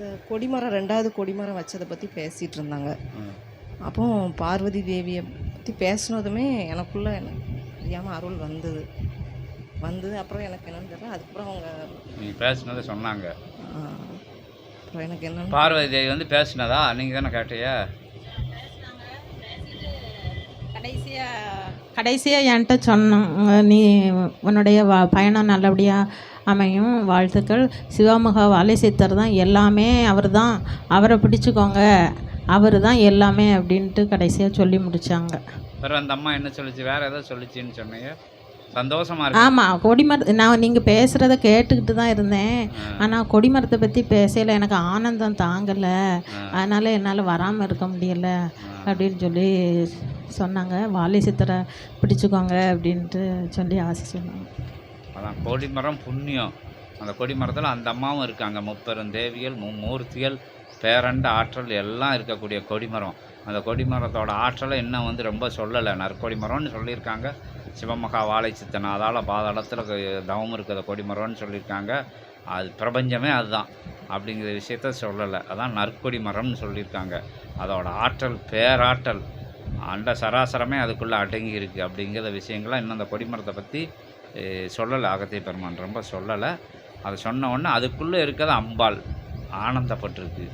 இந்த கொடிமரம் ரெண்டாவது கொடிமரம் வச்சதை பற்றி பேசிகிட்டு இருந்தாங்க. அப்போ பார்வதி தேவியை பற்றி பேசினதுமே எனக்குள்ளே எனக்கு தெரியாமல் அருள் வந்தது. வந்தது. அப்புறம் எனக்கு என்னன்னு தெரியல. அதுக்கப்புறம் அவங்க நீ பேசுனதை சொன்னாங்க. அப்புறம் எனக்கு என்னன்னு பார்வதி தேவி வந்து பேசுனதா? நீங்கள் தானே கேட்டியா கடைசியாக கடைசியாக என்கிட்ட சொன்னாங்க நீ உன்னுடைய வ பயணம் நல்லபடியாக அமையும். வாழ்த்துக்கள். சிவமுக வாலை சித்தர் தான் எல்லாமே அவர் தான் அவரை பிடிச்சிக்கோங்க. அவர் தான் எல்லாமே அப்படின்ட்டு கடைசியாக சொல்லி முடித்தாங்க வேறு அந்த அம்மா என்ன சொல்லுச்சு? வேறு ஏதோ சொல்லுச்சின்னு சொன்னீங்க. சந்தோஷமா இருக்கு. ஆமாம் கொடிமர நான் நீங்கள் பேசுகிறத கேட்டுக்கிட்டு தான் இருந்தேன். ஆனால் கொடிமரத்தை பற்றி பேசையில் எனக்கு ஆனந்தம் தாங்கலை. அதனால் என்னால் வராமல் இருக்க முடியலை அப்படின்னு சொல்லி சொன்னாங்க. வாலி சித்தரை பிடிச்சிக்கோங்க அப்படின்ட்டு சொல்லி ஆசை சொன்னாங்க. அதான் கொடிமரம் புண்ணியம். அந்த கொடிமரத்தில் அந்த அம்மாவும் இருக்காங்க முப்பெரும் தேவிகள் மும்மூர்த்திகள் பேரண்ட ஆற்றல் எல்லாம் இருக்கக்கூடிய கொடிமரம் அந்த கொடிமரத்தோட ஆற்றலை இன்னும் வந்து ரொம்ப சொல்லலை. நற்கொடிமரம்னு சொல்லியிருக்காங்க. சிவமகா வாழை சித்தன் அதால் பாதாளத்தில் தவம் இருக்கிற கொடிமரம்னு சொல்லியிருக்காங்க. அது பிரபஞ்சமே அதுதான் அப்படிங்கிற விஷயத்த சொல்லலை. அதான் நற்கொடி மரம்னு சொல்லியிருக்காங்க. அதோட ஆற்றல் பேராற்றல் அண்ட சராசரமே அதுக்குள்ளே அடங்கி இருக்குது அப்படிங்கிற விஷயங்கள்லாம் இன்னும் அந்த கொடிமரத்தை பற்றி சொல்லலை அகத்திய பெருமான். ரொம்ப சொல்லலை. அதை சொன்ன உடனே அதுக்குள்ளே இருக்கிறது அம்பாள். ஆனந்தப்பட்டிருக்கு.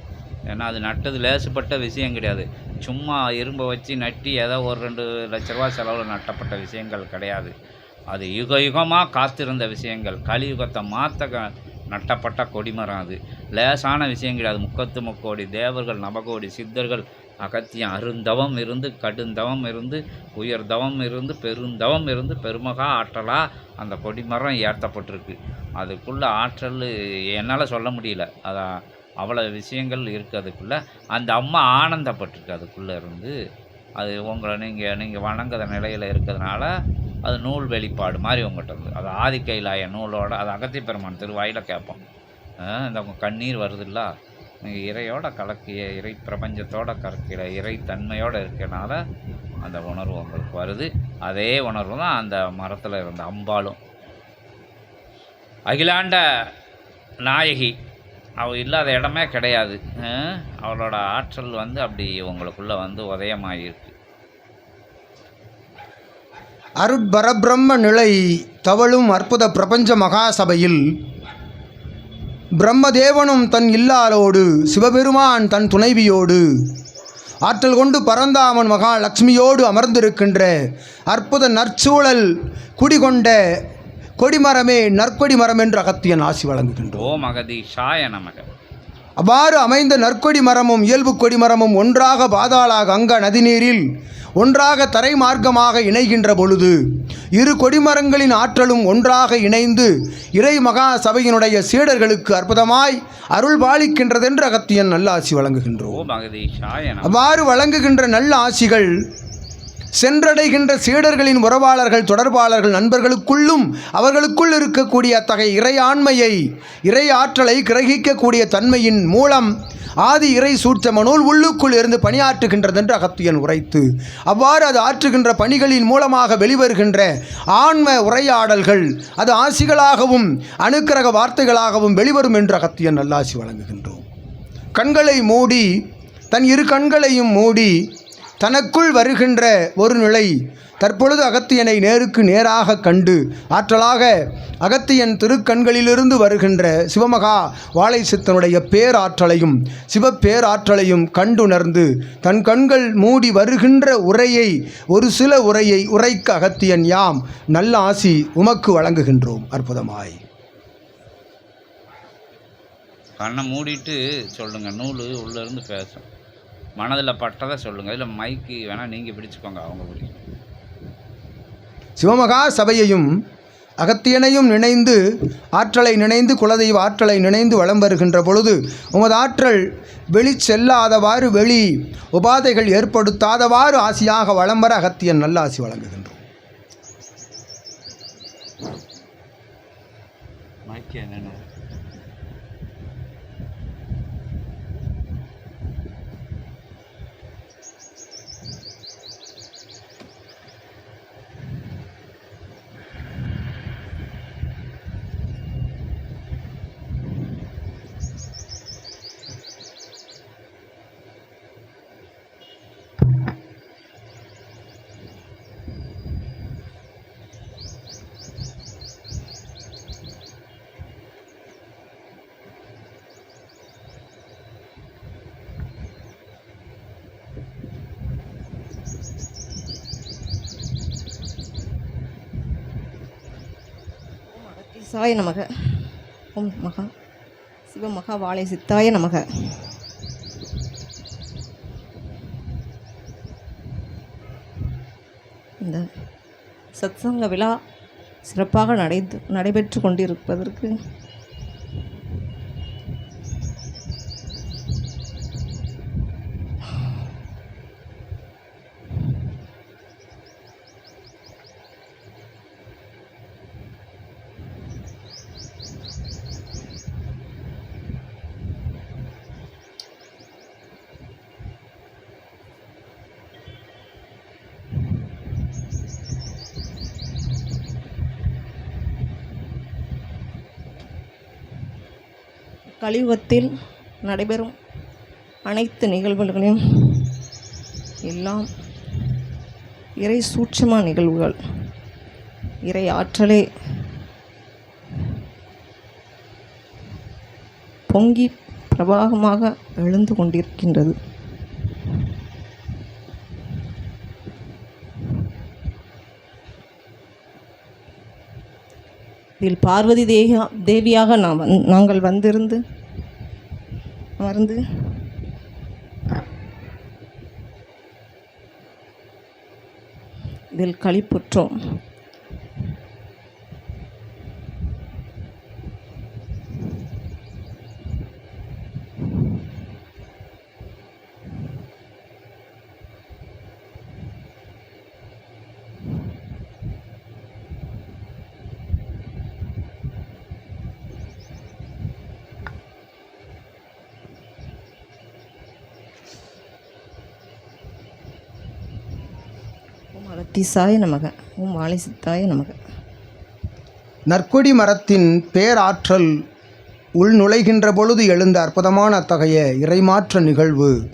ஏன்னா அது நட்டது லேசுப்பட்ட விஷயம் கிடையாது. சும்மா இரும்பை வச்சு நட்டி ஏதோ ஒரு ரெண்டு லட்ச ரூபா செலவில் நட்டப்பட்ட விஷயங்கள் கிடையாது. அது யுக யுகமாக காத்திருந்த விஷயங்கள். கலியுகத்தை மாற்ற க நட்டப்பட்ட கொடிமரம் அது. லேசான விஷயம் கிடையாது. முக்கத்து முக்கோடி தேவர்கள் நவகோடி சித்தர்கள் அகத்தியம் அருந்தவம் இருந்து கடுந்தவம் இருந்து உயர் தவம் இருந்து பெருந்தவம் இருந்து பெருமகா ஆற்றலாக அந்த கொடிமரம் ஏற்றப்பட்டிருக்கு. அதுக்குள்ளே ஆற்றல் என்னால் சொல்ல முடியல. அதான் அவ்வளோ விஷயங்கள் இருக்குது அதுக்குள்ளே. அந்த அம்மா ஆனந்தப்பட்டிருக்கு அதுக்குள்ளே இருந்து. அது உங்களை நீங்கள் நீங்கள் வணங்குற நிலையில் இருக்கிறதுனால அது நூல் வெளிப்பாடு மாதிரி உங்கள்கிட்ட இருந்து. அது ஆதிக்கையிலாய நூலோட அது அகத்திய பெருமான் திருவாயில் கேட்போம். இந்த உங்கள் கண்ணீர் வருதுல்ல? இறையோட கலக்கிய இறை பிரபஞ்சத்தோட கலக்கிற இறை தன்மையோடு இருக்கனால அந்த உணர்வு உங்களுக்கு வருது. அதே உணர்வு தான் அந்த மரத்தில் இருந்த அம்பாலும். அகிலாண்ட நாயகி அவள் இல்லாத இடமே கிடையாது. அவளோட ஆற்றல் வந்து அப்படி உங்களுக்குள்ளே வந்து உதயமாகிருக்கு அருட்பரபிரம்ம நிலை தவழும் அற்புத பிரபஞ்ச மகாசபையில் பிரம்மதேவனும் தன் இல்லாரோடு சிவபெருமான் தன் துணைவியோடு. ஆற்றல் கொண்டு பரந்தாமன் மகாலட்சுமியோடு அமர்ந்திருக்கின்ற அற்புத நற்சூழல் குடிகொண்ட கொடிமரமே நற்கொடி மரம் என்று அகத்தியன் ஆசி வழங்குகின்றோம் ஓம் நமக. அவ்வாறு அமைந்த நற்கொடி மரமும் இயல்பு கொடிமரமும் ஒன்றாக பாதாள கங்கா நதிநீரில் ஒன்றாக தரை மார்க்கமாக இணைகின்ற பொழுது இரு கொடிமரங்களின் ஆற்றலும் ஒன்றாக இணைந்து இறை மகா சபையினுடைய சீடர்களுக்கு அற்புதமாய் அருள் பாலிக்கின்றதென்று அகத்தியன் நல்லாசி வழங்குகின்றோம். ஓம் அகதீஷாய நமக அவ்வாறு வழங்குகின்ற நல்ல ஆசிகள் சென்றடைகின்ற சீடர்களின் உறவாளர்கள் தொடர்பாளர்கள் நண்பர்களுக்குள்ளும் அவர்களுக்குள் இருக்கக்கூடிய அத்தகைய இறை ஆண்மையை இறை ஆற்றலை கிரகிக்கக்கூடிய தன்மையின் மூலம் ஆதி இறை சூட்சம நூல் உள்ளுக்குள் இருந்து பணியாற்றுகின்றது என்று அகத்தியன் உரைத்து அவ்வாறு அது ஆற்றுகின்ற பணிகளின் மூலமாக வெளிவருகின்ற ஆன்ம உரையாடல்கள் அது ஆசிகளாகவும் அணுக்கிரக வார்த்தைகளாகவும் வெளிவரும் என்று அகத்தியன் நல்லாசி வழங்குகின்றோம். கண்களை மூடி தன் இரு கண்களையும் மூடி தனக்குள் வருகின்ற ஒரு நிலை தற்பொழுது அகத்தியனை நேருக்கு நேராக கண்டு ஆற்றலாக அகத்தியன் திருக்கண்களிலிருந்து வருகின்ற சிவமகா வாழை சித்தனுடைய பேராற்றலையும் சிவப்பேராற்றலையும் கண்டுணர்ந்து தன் கண்கள் மூடி வருகின்ற உரையை ஒரு சில உரையை உரைக்க அகத்தியன் யாம் நல்ல ஆசி உமக்கு வழங்குகின்றோம் அற்புதமாய். கண்ணை மூடிட்டு சொல்லுங்கள் நூல் உள்ளேருந்து பேசும். மனதில் பட்டதை சொல்லுங்கள் இல்லை மைக்கு வேணால் நீங்கள் பிடிச்சுக்கோங்க அவங்க பிடிக்கும் சிவமகா சபையையும் அகத்தியனையும் நினைந்து ஆற்றலை நினைந்து குலதெய்வ ஆற்றலை நினைந்து வலம் வருகின்ற பொழுது உமது ஆற்றல் வெளி செல்லாதவாறு வெளி உபாதைகள் ஏற்படுத்தாதவாறு ஆசியாக வலம் வர அகத்தியன் நல்ல ஆசி வழங்குகின்றோம். மைக்கு என்னென்ன? சாய நமக. ஓம் மகா சிவ மகா வாழை சித்தாய நமக. இந்த சத்சங்க விழா சிறப்பாக நடை நடைபெற்று கொண்டிருப்பதற்கு கலியுகத்தில் நடைபெறும் அனைத்து நிகழ்வுகளையும் எல்லாம் இறை சூட்சம நிகழ்வுகள். இறை ஆற்றலே பொங்கி பிரவாகமாக எழுந்து கொண்டிருக்கின்றது. இதில் பார்வதி தேவியா தேவியாக நாம் வந்- நாங்கள் வந்திருந்து அமர்ந்து இதில் களிப்புற்றோம். ஓம் நமக ஓம் வாழை நமக. நற்கொடி மரத்தின் பேராற்றல் உள் நுழைகின்ற பொழுது எழுந்த அற்புதமான அத்தகைய இறைமாற்ற நிகழ்வு.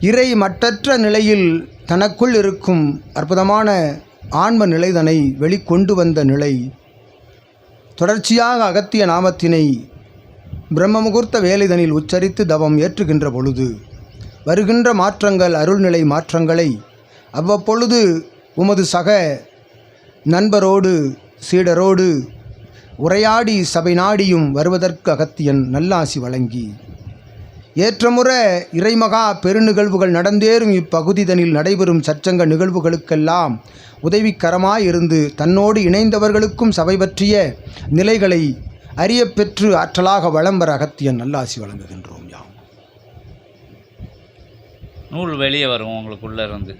இறை மட்டற்ற நிலையில் தனக்குள் இருக்கும் அற்புதமான ஆன்ம நிலைதனை வெளிக்கொண்டு வந்த நிலை. தொடர்ச்சியாக அகத்திய நாமத்தினை பிரம்ம முகூர்த்த வேலைதனில் உச்சரித்து தவம் ஏற்றுகின்ற பொழுது வருகின்ற மாற்றங்கள் அருள்நிலை மாற்றங்களை அவ்வப்பொழுது உமது சக நண்பரோடு சீடரோடு உரையாடி சபை நாடியும் வருவதற்கு அகத்தியன் நல்லாசி வழங்கி. ஏற்றமுற இறைமகா பெருநிகழ்வுகள் நடந்தேறும் இப்பகுதிதனில் நடைபெறும் சச்சங்க நிகழ்வுகளுக்கெல்லாம் உதவிக்கரமாயிருந்து தன்னோடு இணைந்தவர்களுக்கும் சபை பற்றிய நிலைகளை அறியப்பெற்று ஆற்றலாக வளம் வர அகத்தியன் நல்லாசி வழங்குகின்றோம் யாம். நூல் வெளியே வரும் உங்களுக்குள்ளே இருந்து.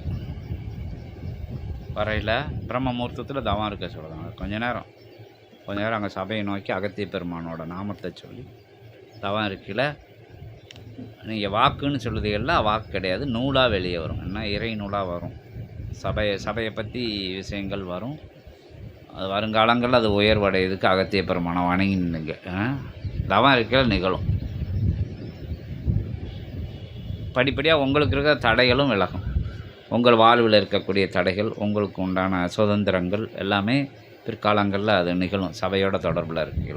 வரையில் பிரம்ம முகூர்த்தத்தில் தவம் இருக்க சொல்கிறாங்க கொஞ்ச நேரம். கொஞ்ச நேரம் அங்கே சபையை நோக்கி அகத்திய பெருமானோட நாமத்தை சொல்லி தவம் இருக்கையில் நீங்கள் வாக்குன்னு சொல்லுதீங்கல்ல வாக்கு கிடையாது நூலாக வெளியே வரும். என்ன? இறை நூலாக வரும். சபையை சபையை பற்றி விஷயங்கள் வரும். அது வருங்காலங்களில் அது உயர்வடையதுக்கு அகத்திய பெருமானம் வணங்கினுங்க. தவம் இருக்கையில் நிகழும். படிப்படியாக உங்களுக்கு இருக்கிற தடைகளும் விலகும். உங்கள் வாழ்வில் இருக்கக்கூடிய தடைகள் உங்களுக்கு உண்டான சுதந்திரங்கள் எல்லாமே பிற்காலங்களில் அது நிகழும். சபையோட தொடர்பில் இருக்கீங்க